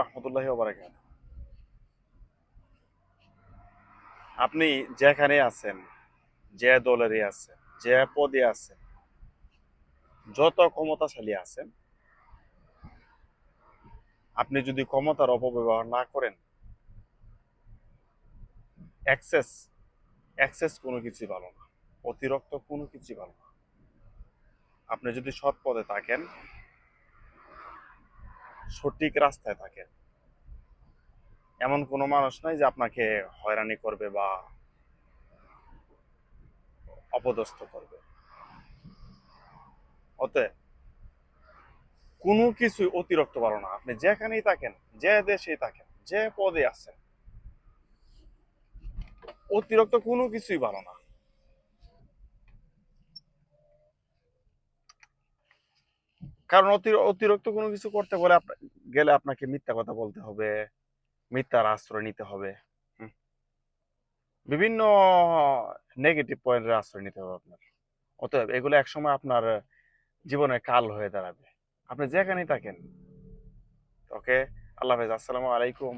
রহমতুল্লাহ আপনি যেখানে আছেন, যে দলেরই আছেন, যে পদে আছেন, যত ক্ষমতাশালী আছেন, আপনি যদি ক্ষমতার অপব্যবহার না করেন অ্যাক্সেস অ্যাক্সেস কোনো কিছু ভালো না, অতিরিক্ত কোনো কিছু ভালো না। আপনি যদি সৎ পদে থাকেন সঠিক রাস্তায় থাকেন এমন কোনো মানুষ নাই যে আপনাকে হয়রানি করবে বা অপদস্থ করবে। অতএব কোনো কিছু অতিরিক্ত ভালো না। আপনি যেখানেই থাকেন, যে দেশেই থাকেন, যে পদে আছেন, অতিরিক্ত কোনো কিছুই ভালো না। কারণ অতিরিক্ত কোনো কিছু করতে গেলে গেলে আপনাকে মিথ্যা কথা বলতে হবে, মিথ্যার আশ্রয় নিতে হবে বিভিন্ন নেগেটিভ পয়েন্টের আশ্রয় নিতে হবে আপনার। অতএব এগুলো একসময় আপনার জীবনে কাল হয়ে দাঁড়াবে। আপনি যেখানেই থাকেন ওকে আল্লাহ হাফেজ। আসসালামু আলাইকুম